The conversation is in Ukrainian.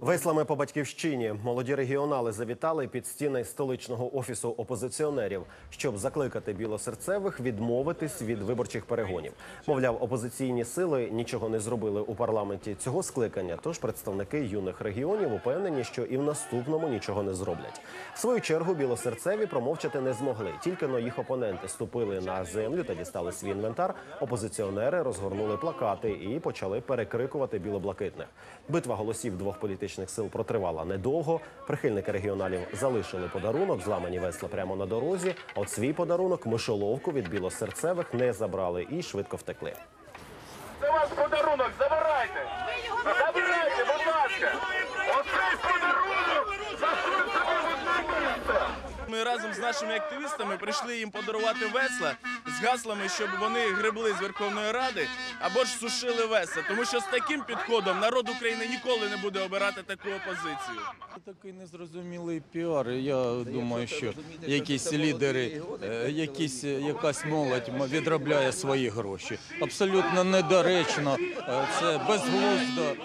Веслами по батьківщині молоді регіонали завітали під стіни столичного офісу опозиціонерів, щоб закликати білосерцевих відмовитись від виборчих перегонів. Мовляв, опозиційні сили нічого не зробили у парламенті цього скликання. Тож представники юних регіонів упевнені, що і в наступному нічого не зроблять. В свою чергу білосерцеві промовчати не змогли. Тільки но їх опоненти ступили на землю та дістали свій інвентар. Опозиціонери розгорнули плакати і почали перекрикувати білоблакитних. Битва голосів двох політичних сил протривала недовго. Прихильники регіоналів залишили подарунок, зламані весла прямо на дорозі. От свій подарунок мишоловку від білосерцевих не забрали і швидко втекли. Це ваш подарунок, Ми разом з нашими активістами прийшли їм подарувати весла з гаслами, щоб вони гребли з Верховної Ради або ж сушили весла. Тому що з таким підходом народ України ніколи не буде обирати таку опозицію. Такий незрозумілий піар. Я думаю, що якісь лідери, е, якісь, якась молодь відробляє свої гроші. Абсолютно недоречно, е, це безглуздо.